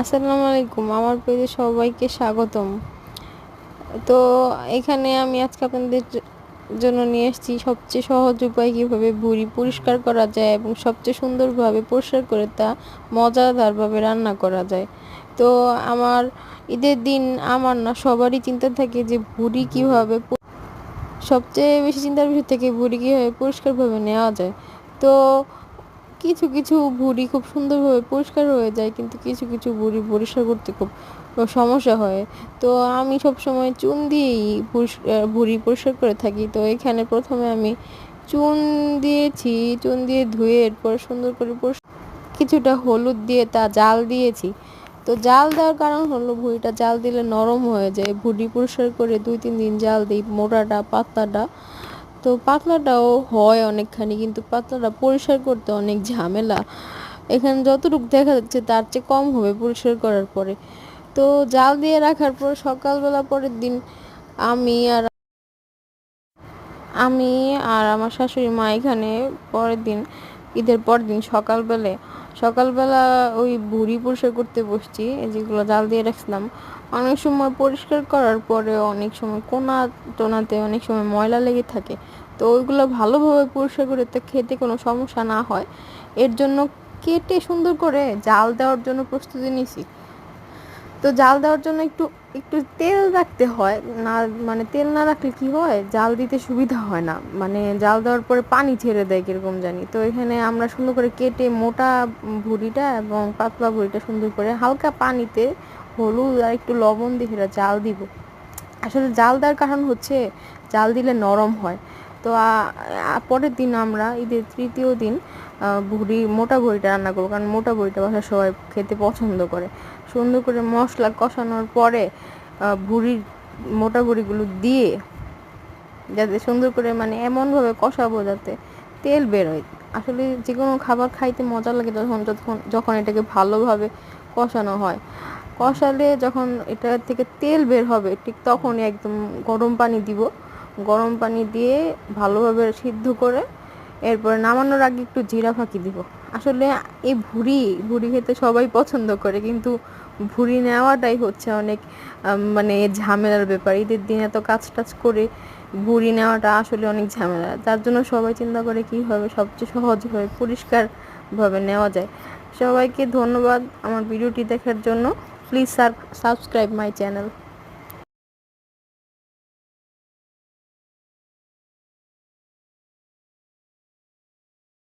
আসসালামু আলাইকুম, আমার পেজে সবাইকে স্বাগতম। তো এখানে আমি আজকে আপনাদের জন্য নিয়ে এসেছি সবচেয়ে সহজ উপায় কীভাবে ভুঁড়ি পরিষ্কার করা যায় এবং সবচেয়ে সুন্দরভাবে পরিষ্কার করে তা মজাদারভাবে রান্না করা যায়। তো আমার ঈদের দিন আমার না সবারই চিন্তা থাকে যে ভুঁড়ি কীভাবে সবচেয়ে বেশি চিন্তার বিষয় থেকে ভুঁড়ি কীভাবে পরিষ্কারভাবে নেওয়া যায়। তো কিছু কিছু ভুঁড়ি খুব সুন্দরভাবে পরিষ্কার হয়ে যায়, কিন্তু কিছু কিছু ভুঁড়ি পরিষ্কার করতে খুব সমস্যা হয়। তো আমি সব সময় চুন দিয়েই ভুঁড়ি পরিষ্কার করে থাকি। তো এখানে প্রথমে আমি চুন দিয়েছি, চুন দিয়ে ধুয়ে এরপর সুন্দর করে কিছুটা হলুদ দিয়ে তা জাল দিয়েছি। তো জাল দেওয়ার কারণ হলো ভুঁড়িটা জাল দিলে নরম হয়ে যায়। ভুঁড়ি পরিষ্কার করে দুই, তিন দিন জাল দিই মোটাটা পাতলাটা তো পাতলাটাও হয় অনেকখানি, কিন্তু পাতলাটা পরিষ্কার করতে অনেক ঝামেলা। এখানে যতটুকু দেখা যাচ্ছে তার চেয়ে কম হবে পরিষ্কার করার পরে। তো জাল দিয়ে রাখার পর সকালবেলা পরের দিন আমি আর আমি আর আমার শাশুড়ি মা এখানে পরের দিন, ঈদের পরের দিন সকালবেলা সকালবেলা ওই ভুড়ি পরিষ্কার করতে বসছি যেগুলো জাল দিয়ে রাখছিলাম, অনেক সময় পরিষ্কার করার পরে অনেক সময় কোনা টোনাতে অনেক সময় ময়লা লেগে থাকে, তো ওইগুলো ভালোভাবে পরিষ্কার করে তো খেতে কোনো সমস্যা না হয়। এর জন্য কেটে সুন্দর করে জাল দেওয়ার জন্য প্রস্তুতি নিছি তো জাল দেওয়ার জন্য একটু একটু তেল রাখতে হয়। না মানে তেল না রাখলে কি হয়? জাল দিতে সুবিধা হয় না। মানে জাল দেওয়ার পরে পানি ছেড়ে দেয় কীরকম জানি। তো এখানে আমরা সুন্দর করে কেটে মোটা ভুড়িটা এবং পাতলা ভুড়িটা সুন্দর করে হালকা পানিতে হলুদ আর একটু লবণ দিয়ে সেটা জাল দিব। আসলে জাল দেওয়ার কারণ হচ্ছে, জাল দিলে নরম হয়। তো পরের দিন আমরা ঈদের তৃতীয় দিন ভুড়ি মোটা ভুড়িটা রান্না করব। কারণ মোটা ভুড়িটা বাসার সবাই খেতে পছন্দ করে। সুন্দর করে মশলা কষানোর পরে ভুড়ির মোটা ভুড়িগুলো দিয়ে যাতে সুন্দর করে মানে এমনভাবে কষাবো যাতে তেল বেরোয়। আসলে যে কোনো খাবার খাইতে মজা লাগে যখন যখন যখন এটাকে ভালোভাবে কষানো হয়। কষালে যখন এটা থেকে তেল বের হবে, ঠিক তখনই একদম গরম পানি দিব। গরম পানি দিয়ে ভালোভাবে সিদ্ধ করে এরপরে নামানোর আগে একটু জিরা ফাঁকি দিব। আসলে এই ভুড়ি ভুড়ি খেতে সবাই পছন্দ করে, কিন্তু ভুড়ি নেওয়াটাই হচ্ছে অনেক মানে ঝামেলার ব্যাপার। ঈদের দিন এত কাজ টাজ করে ভুড়ি নেওয়াটা আসলে অনেক ঝামেলা। তার জন্য সবাই চিন্তা করে কীভাবে সবচেয়ে সহজভাবে পরিষ্কারভাবে নেওয়া যায়। সবাইকে ধন্যবাদ আমার ভিডিওটি দেখার জন্য। Please subscribe my channel.